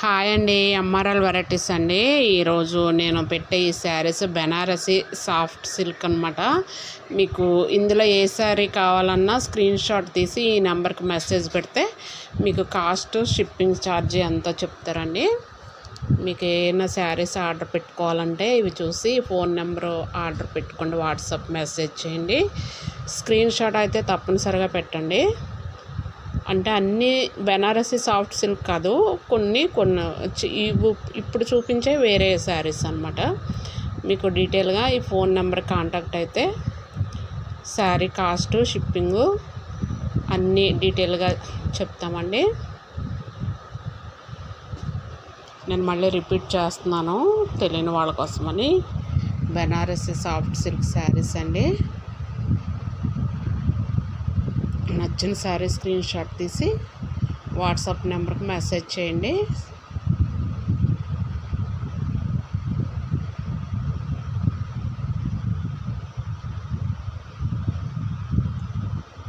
Hi అండి MRL varieties అండి. ఈరోజు నేను పెట్టే ఈ శారీస్ బెనారసి సాఫ్ట్ సిల్క్ అనమాట మీకు ఇందులో ఏ శారీ కావాలన్నా స్క్రీన్ షాట్ తీసి ఈ నెంబర్కి మెసేజ్ పెడితే మీకు కాస్ట్ షిప్పింగ్ ఛార్జీ అంతా చెప్తారండి. మీకు ఏమైనా శారీస్ ఆర్డర్ పెట్టుకోవాలంటే ఇవి చూసి ఫోన్ నెంబర్ ఆర్డర్ పెట్టుకోండి వాట్సాప్ మెసేజ్ చేయండి. స్క్రీన్ షాట్ అయితే తప్పనిసరిగా పెట్టండి. అంటే అన్నీ బెనారసి సాఫ్ట్ సిల్క్ కాదు కొన్ని కొన్ని ఇప్పుడు చూపించే వేరే శారీస్ అనమాట మీకు డీటెయిల్గా ఈ ఫోన్ నెంబర్ కాంటాక్ట్ అయితే శారీ కాస్ట్ షిప్పింగు అన్నీ డీటెయిల్గా చెప్తామండి. నేను మళ్ళీ రిపీట్ చేస్తున్నాను తెలియని వాళ్ళ కోసమని. బెనారసీ సాఫ్ట్ సిల్క్ శారీస్ అండి. నచ్చిన శారీ స్క్రీన్ షాట్ తీసి వాట్సాప్ నెంబర్కి మెసేజ్ చేయండి.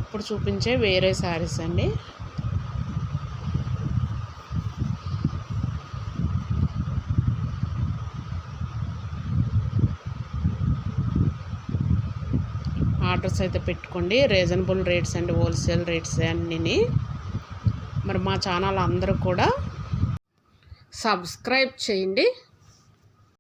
ఇప్పుడు చూపించే వేరే శారీస్ అండి. ఆర్డర్స్ అయితే పెట్టుకోండి. Reasonable rates and wholesale rates అన్నీ మరి మా ఛానల్ అందరూ కూడా సబ్స్క్రైబ్ చేయండి.